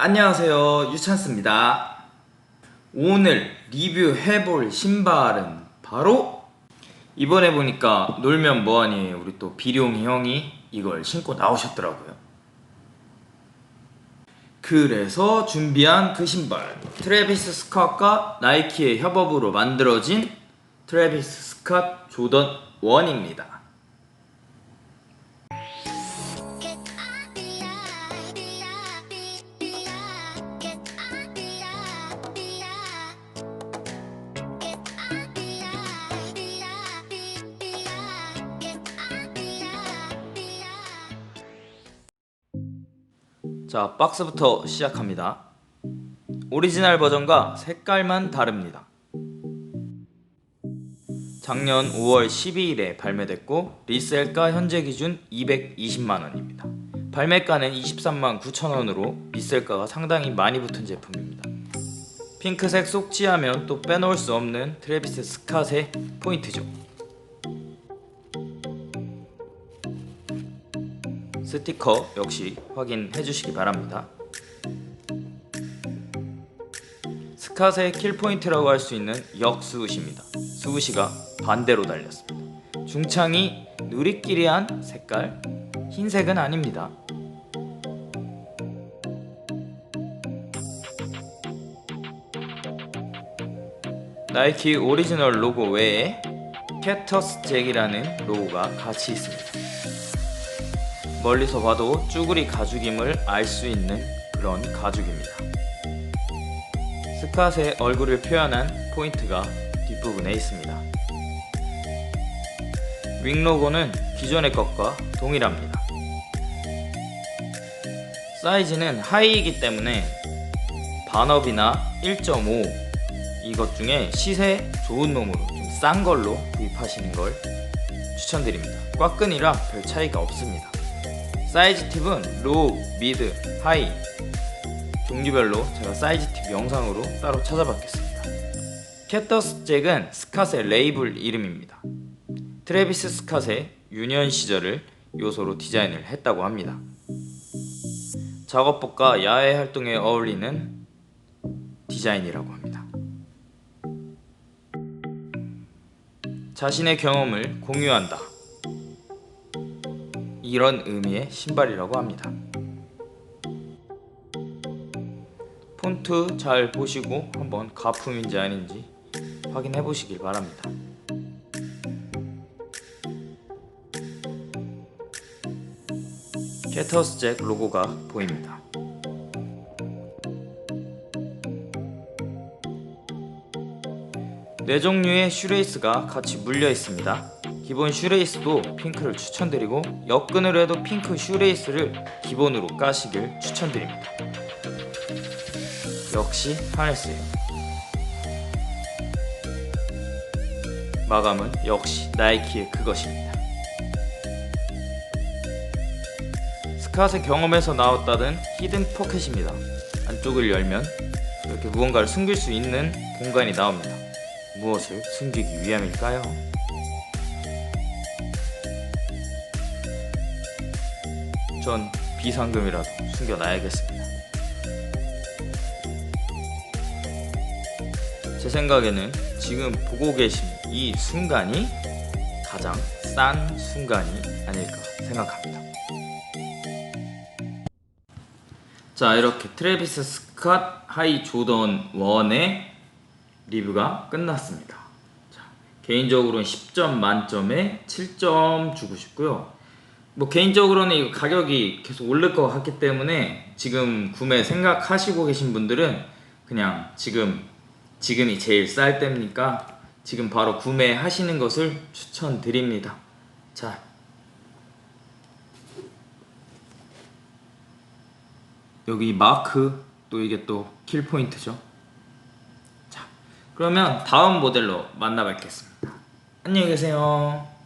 안녕하세요. 유찬스입니다. 오늘 리뷰해볼 신발은 바로 이번에 보니까 놀면 뭐하니 우리 또 비룡이 형이 이걸 신고 나오셨더라고요. 그래서 준비한 그 신발. 트래비스 스캇과 나이키의 협업으로 만들어진 트래비스 스캇 조던 1입니다 자, 박스부터 시작합니다. 오리지널 버전과 색깔만 다릅니다. 작년 5월 12일에 발매됐고 리셀가 현재 기준 220만 원입니다. 발매가는 23만 9천 원으로 리셀가가 상당히 많이 붙은 제품입니다. 핑크색 속지하면 또 빼놓을 수 없는 트래비스 스캇의 포인트죠. 스티커 역시 확인해 주시기 바랍니다. 스캇의 킬포인트라고 할 수 있는 역스우시입니다. 스우시가 반대로 달렸습니다. 중창이 누리끼리한 색깔, 흰색은 아닙니다. 나이키 오리지널 로고 외에 캐터스 잭이라는 로고가 같이 있습니다. 멀리서 봐도 쭈구리 가죽임을 알 수 있는 그런 가죽입니다. 스캇의 얼굴을 표현한 포인트가 뒷부분에 있습니다. 윙 로고는 기존의 것과 동일합니다. 사이즈는 하이이기 때문에 반업이나 1.5 이것 중에 시세 좋은 놈으로 좀 싼 걸로 구입하시는 걸 추천드립니다. 꽉끈이라 별 차이가 없습니다. 사이즈 팁은 로우, 미드, 하이 종류별로 제가 사이즈 팁 영상으로 따로 찾아봤겠습니다. 캐터스 잭은 스캇의 레이블 이름입니다. 트래비스 스캇의 유년 시절을 요소로 디자인을 했다고 합니다. 작업복과 야외 활동에 어울리는 디자인이라고 합니다. 자신의 경험을 공유한다. 이런 의미의 신발이라고 합니다. 폰트 잘 보시고 한번 가품인지 아닌지 확인해 보시길 바랍니다. 캐터스 잭 로고가 보입니다. 네 종류의 슈레이스가 같이 물려 있습니다. 기본 슈레이스도 핑크를 추천드리고 옆끈으로 해도 핑크 슈레이스를 기본으로 까시길 추천드립니다. 역시 하네스예요. 마감은 역시 나이키의 그것입니다. 스캇의 경험에서 나왔다는 히든 포켓입니다. 안쪽을 열면 이렇게 무언가를 숨길 수 있는 공간이 나옵니다. 무엇을 숨기기 위함일까요? 전 비상금이라도 숨겨놔야겠습니다. 제 생각에는 지금 보고 계신 이 순간이 가장 싼 순간이 아닐까 생각합니다. 자 이렇게 트래비스 스캇 하이 조던 1의 리뷰가 끝났습니다. 자, 개인적으로는 10점 만점에 7점 주고 싶고요. 뭐 개인적으로는 이 가격이 계속 오를 것 같기 때문에 지금 구매 생각하시고 계신 분들은 그냥 지금 지금이 제일 쌀 때니까 지금 바로 구매하시는 것을 추천드립니다. 자. 여기 마크 또 이게 또 킬 포인트죠. 자. 그러면 다음 모델로 만나 뵙겠습니다. 안녕히 계세요.